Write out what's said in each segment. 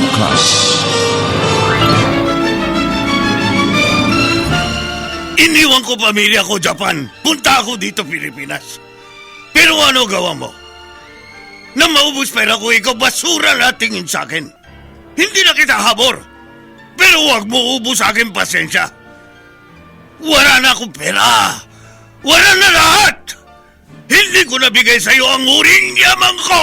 bukas. Iniwan ko pamilya ko, Japan. Punta ako dito, Pilipinas. Pero ano gawa mo? Na maubos pera ko, ikaw basura na tingin sa akin. Hindi na kita habor. Pero huwag mo ubos sa akin pasensya. Wala na akong pera. Wala na lahat. Hindi ko nabigay sa iyo ang uring yaman ko.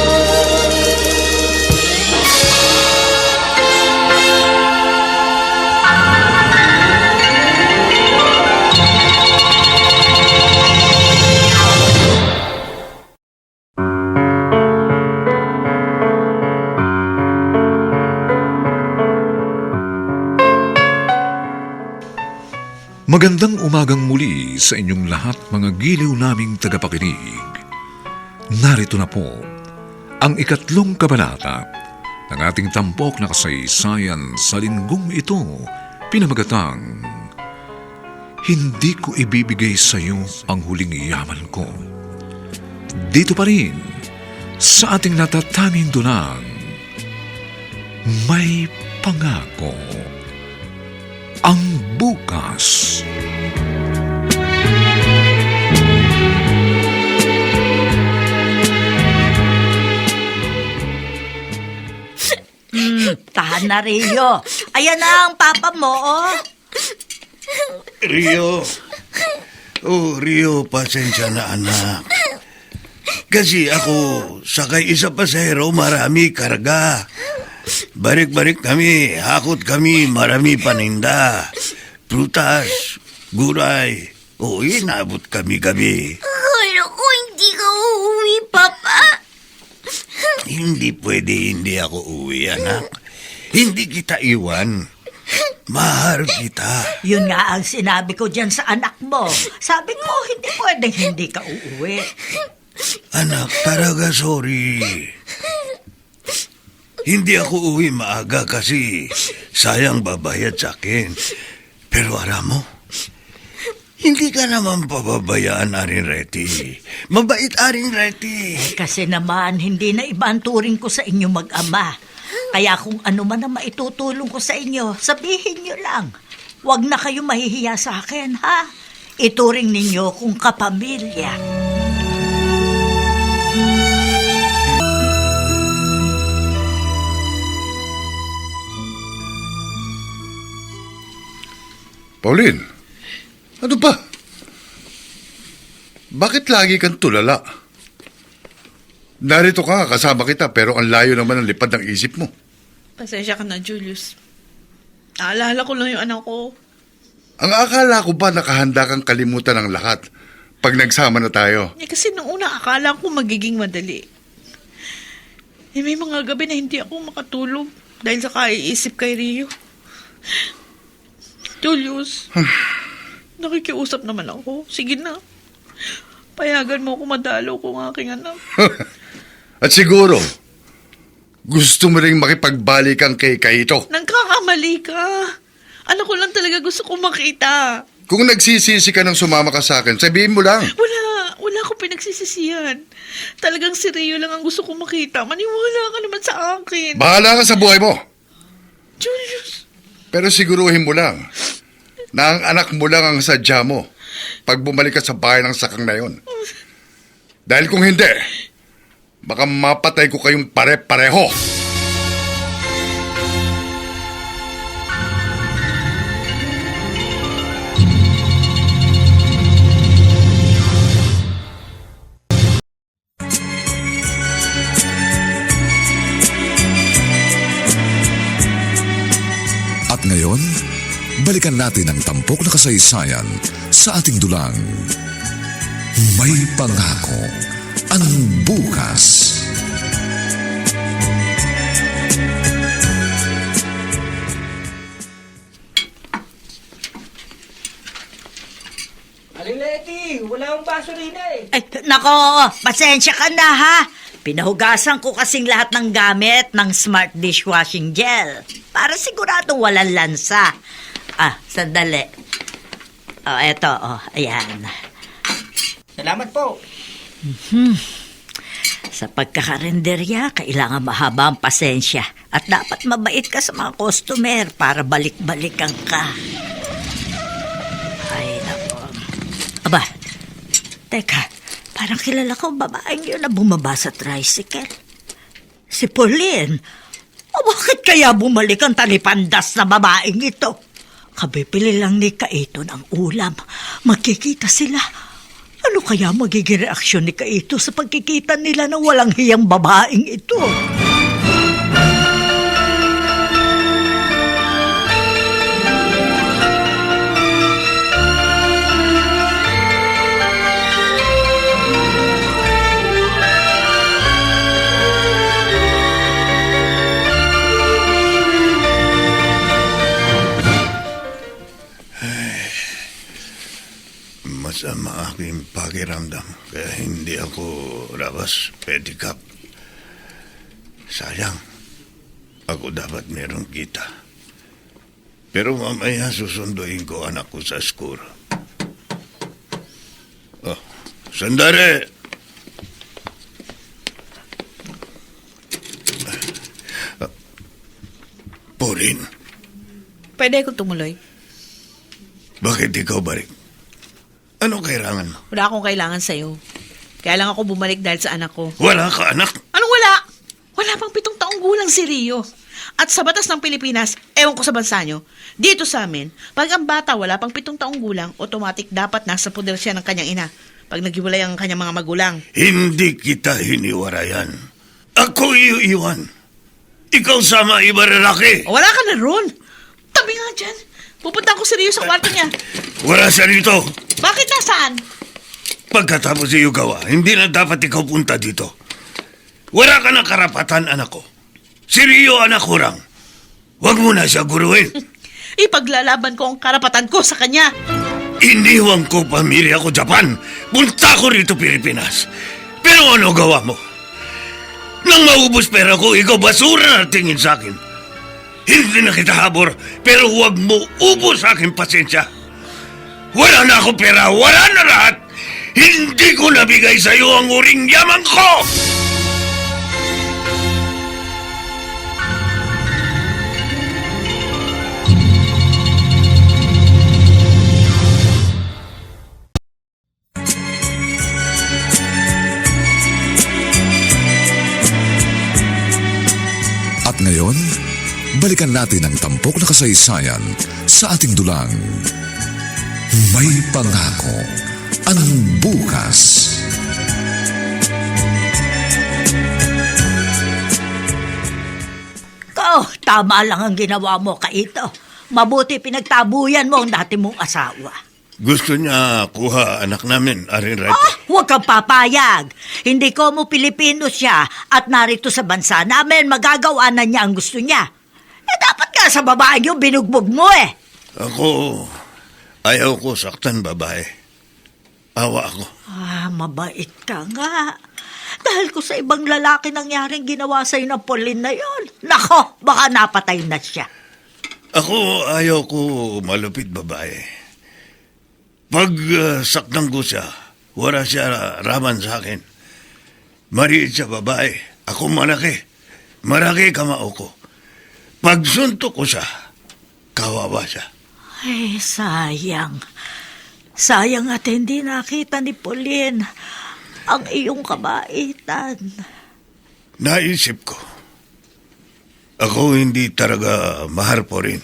Magandang umagang muli sa inyong lahat mga giliw naming tagapakinig. Narito na po ang ikatlong kabanata ng ating tampok na kasaysayan sa linggong ito pinamagatang Hindi ko ibibigay sa iyo ang huling yaman ko. Dito pa rin sa ating natatanging dunang may pangako ang bukas. Tahan na, Rio. Ayan na ang papa mo, oh. Rio. Oh, Rio, pasensya na anak. Kasi ako, sakay isa pasahero, marami karga. Barik-barik kami, hakot kami, marami paninda. Prutas, guray. O, inabot kami gabi. Akala ko hindi ka uuwi, Papa. Hindi pwede hindi ako uwi, anak. Hindi kita iwan. Mahal kita. Yun nga ang sinabi ko dyan sa anak mo. Sabi ko, hindi pwedeng hindi ka uuwi. Anak, talaga sorry. Hindi ako uwi maaga kasi sayang babayad sa akin. Pero alam mo, hindi ka naman pababayaan, Arin Reti. Mabait, Arin Reti. Kasi naman, hindi na iba ang ko sa inyo mag-ama. Kaya kung ano man ang maitutulong ko sa inyo, sabihin nyo lang. Huwag na kayo mahihiya sa akin, ha? Ituring ninyo kung kapamilya. Pauline, ano ba? Bakit lagi kang tulala? Narito ka, kasama kita, pero ang layo naman ang lipad ng isip mo. Pasensya ka na, Julius. Naalala ko lang yung anak ko. Ang akala ko ba nakahanda kang kalimutan ng lahat pag nagsama na tayo? Eh kasi nung una akala ko magiging madali. Eh may mga gabi na hindi ako makatulog dahil sa kaiisip kay Rio. Julius, nakikiusap naman ako. Sige na. Payagan mo ako madalo kung aking anak. At siguro, gusto mo rin makipagbalikan kay Kaito. Nagkakamali ka. Anak ko lang talaga gusto ko makita. Kung nagsisisi ka ng sumama ka sa akin, sabihin mo lang. Wala, wala akong pinagsisisihan. Talagang si Rio lang ang gusto ko makita. Maniwala ka naman sa akin. Bahala ka sa buhay mo. Julius, Pero siguruhin mo lang na ang anak mo lang ang sadya mo pag bumalik ka sa bahay ng sakang na yon. Dahil kung hindi, baka mapatay ko kayong pare-pareho. Ngayon, balikan natin ang tampok na kasaysayan sa ating dulang. May pangako ang bukas. Aling Leti, wala akong baso rin eh. Ay, nako, pasensya ka na ha. Pinahugasan ko kasing lahat ng gamit ng smart dishwashing gel para siguradong walang lansa. Ah, sandali. Oh, eto, oh, ayan. Salamat po. Sa pagkakarenderya, kailangan mahaba ang pasensya at dapat mabait ka sa mga customer para balik-balikan ka. Ay, nako. Aba, teka, parang kilala ko babaeng yun na bumaba sa tricycle. Si Pauline. O bakit kaya bumalik ang talipandas na babaeng ito? Kabipili lang ni Kaito ng ulam. Magkikita sila. Ano kaya magiging reaksyon ni Kaito sa pagkikita nila ng walang hiyang babaeng ito? Masama aking pakiramdam kaya hindi ako labas pedicab. Sayang. Ako dapat merong kita. Pero mamaya susunduin ko anak ko sa school. Oh, sandali! Ah, Pauline, pwede akong tumuloy. bakit ikaw balik? Ano kailangan mo? Wala akong kailangan sa'yo. Kaya lang ako bumalik dahil sa anak ko. Wala ka anak? Anong wala? Wala pang pitong taong gulang si Rio. At sa batas ng Pilipinas, ewan ko sa bansa nyo, dito sa amin, pag ang bata wala pang pitong taong gulang, automatic dapat nasa poder siya ng kanyang ina pag naghiwalay ang kanyang mga magulang. Hindi kita hiniwarayan. Ako iiwan. Ikaw sama iba lalaki. Wala ka na ron. Tabi nga dyan. Pupunta ko si Rio sa kwarto niya. Wala siya rito. Bakit nasaan? Pagkatapos iyo gawa, hindi na dapat ikaw punta dito. Wala ka ng karapatan, anak ko. Si Rio, anak ko lang. Huwag mo na siya guruin. Ipaglalaban ko ang karapatan ko sa kanya. Iniwan ko pamilya ko Japan. Punta ko rito Pilipinas. Pero ano gawa mo? Nang maubos pera ko, ikaw basura na tingin sa akin. Hindi na kita habor, pero huwag mo ubos sa akin pasensya. Wala na ako pera, wala na lahat. Hindi ko nabigay sa iyo ang uring yaman ko! At ngayon, balikan natin ang tampok na kasaysayan sa ating dulang. May pangako ang bukas. Ko, tama lang ang ginawa mo, Kaito. Mabuti pinagtabuyan mo ang dati mong asawa. Gusto niya kuha anak namin, Arin Red. Ah, huwag kang papayag. Hindi ko mo Pilipino siya at narito sa bansa namin magagawa na niya ang gusto niya. Eh dapat ka sa babae yung binugbog mo eh. Ako, ayaw ko saktan babae. Awa ako. Ah, mabait ka nga. Dahil ko sa ibang lalaki nangyaring ginawa sa'yo ng Pauline na yon. Nako, baka napatay na siya. Ako, ayaw ko malupit babae. Pag uh, saktan ko siya, wala siya raman sa akin. Mariit siya babae. Ako malaki. Maraki kamao ko. Pag suntok ko siya, kawawa siya. Ay, sayang. Sayang at hindi nakita ni Pauline ang iyong kabaitan. Naisip ko, ako hindi talaga maharpo rin.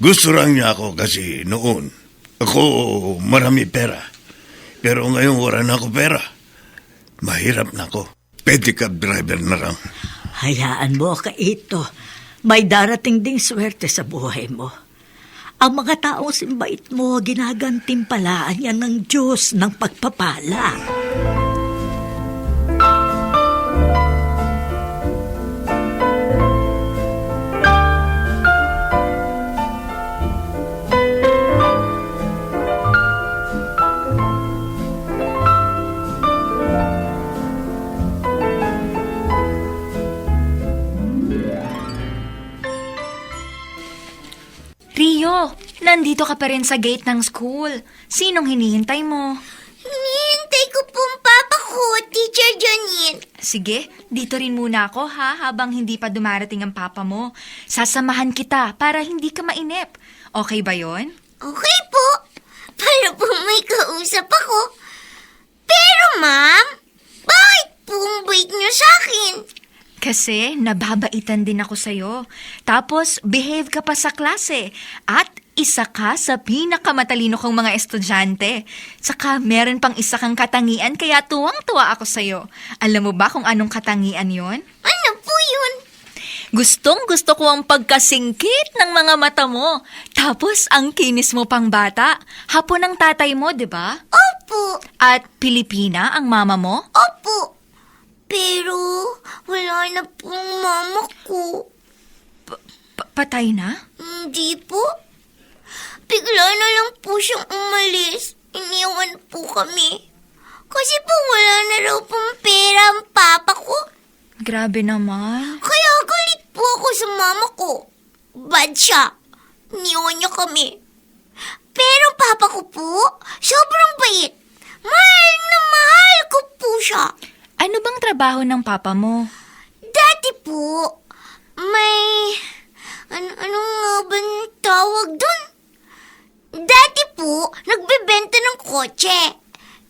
Gusto lang niya ako kasi noon, ako marami pera. Pero ngayon wala na ako pera. Mahirap na ako. Pedicab driver na lang. Hayaan mo, Kaito. May darating ding swerte sa buhay mo. Ang mga taong simbait mo, ginagantimpalaan yan ng Diyos ng pagpapala. Nandito ka pa rin sa gate ng school. Sinong hinihintay mo? Hinihintay ko po ang papa ko, Teacher Janine. Sige, dito rin muna ako ha, habang hindi pa dumarating ang papa mo. Sasamahan kita para hindi ka mainip. Okay ba yon? Okay po. Para po may kausap ako. Pero ma'am, bakit po ang bait niyo sa akin? Kasi nababaitan din ako sa'yo. Tapos, behave ka pa sa klase. At isa ka sa pinakamatalino kong mga estudyante. Saka meron pang isa kang katangian kaya tuwang-tuwa ako sa'yo. Alam mo ba kung anong katangian yon? Ano po yun? Gustong gusto ko ang pagkasingkit ng mga mata mo. Tapos ang kinis mo pang bata. Hapon ang tatay mo, di ba? Opo, At Pilipina ang mama mo? opo. Pero wala na pong mama ko. Pa- patay na? Hindi po. Bigla na lang po siyang umalis. Iniwan po kami. Kasi po wala na raw pong pera ang papa ko. Grabe naman. Kaya galit po ako sa mama ko. Bad siya. Iniwan niya kami. Pero papa ko po, sobrang bait. Mahal na mahal ko po siya. Ano bang trabaho ng papa mo? Dati po, may... Ano, ano nga ba ang tawag dun? Dati po, nagbebenta ng kotse.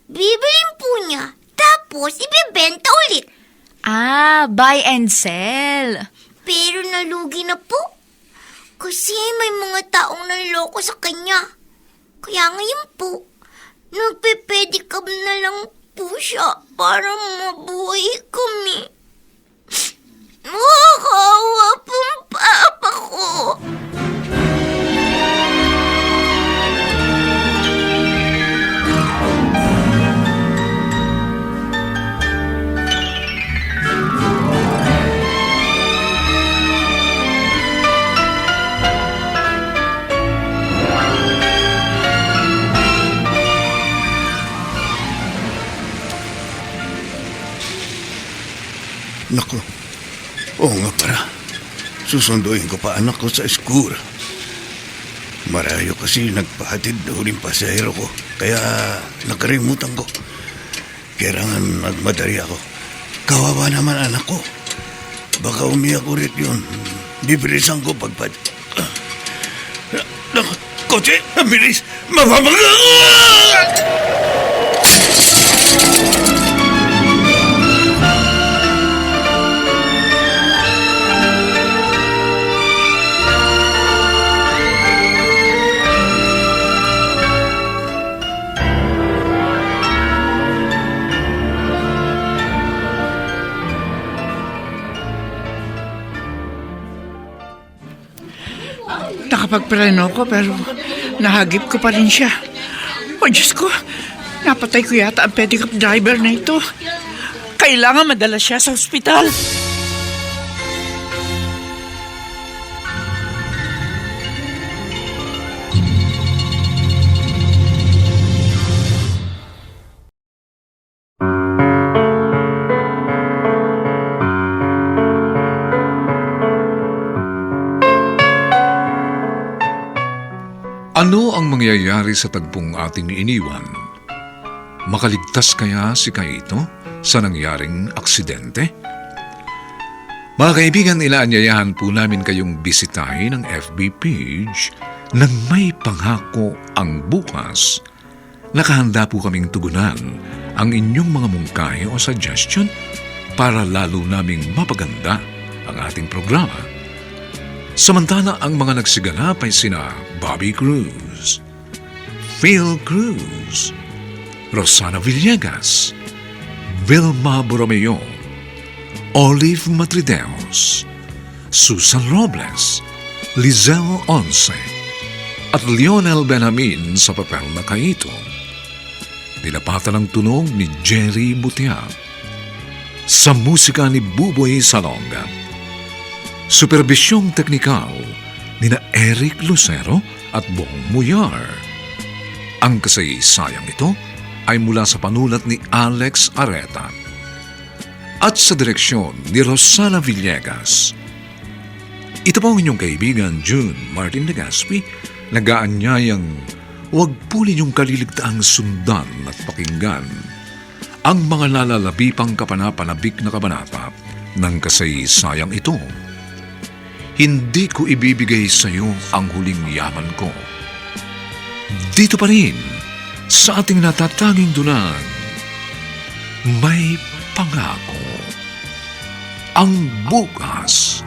Bibilin po niya, tapos ibebenta ulit. Ah, buy and sell. Pero nalugi na po. Kasi may mga taong nanloko sa kanya. Kaya ngayon po, nagpe-pedicab na lang po siya para mabuhay kami. Nakakawa pong papa ko. Susunduin ko pa anak ko sa school. Marayo kasi nagpahatid na huling pasahero ko. Kaya nakarimutan ko. Kailangan magmadali ako. Kawawa naman anak ko. Baka umiyak ulit yun. Bibilisan ko pagpad. Ah. Naku, kotse! Bilis! Mapapag... Ah! Nakapagpreno ko pero nahagip ko pa rin siya. O Diyos ko, napatay ko yata ang pedicab driver na ito. Kailangan madala siya sa ospital. Ano ang mangyayari sa tagpong ating iniwan? Makaligtas kaya si Kaito sa nangyaring aksidente? Mga kaibigan, inaanyayahan po namin kayong bisitahin ang FB page nang may pangako ang bukas. Nakahanda po kaming tugunan ang inyong mga mungkahi o suggestion para lalo naming mapaganda ang ating programa. Samantala ang mga nagsiganap ay sina Bobby Cruz, Phil Cruz, Rosana Villegas, Vilma Borromeo, Olive Matrideos, Susan Robles, Lizelle Once, at Lionel Benjamin sa papel na kaito. Nilapatan ang tunog ni Jerry Butia. Sa musika ni Buboy Salonga. Superbisyong teknikal ni na Eric Lucero at Bong Muyar. Ang kasaysayang ito ay mula sa panulat ni Alex Areta at sa direksyon ni Rosana Villegas. Ito po ang inyong kaibigan June Martin Legaspi, nagaanyayang huwag po ninyong kaliligtaang sundan at pakinggan ang mga lalalabipang kapanapanabik na kabanata ng kasaysayang ito. Hindi ko ibibigay sa iyo ang huling yaman ko. Dito pa rin, sa ating natatanging dunang, may pangako. Ang bukas.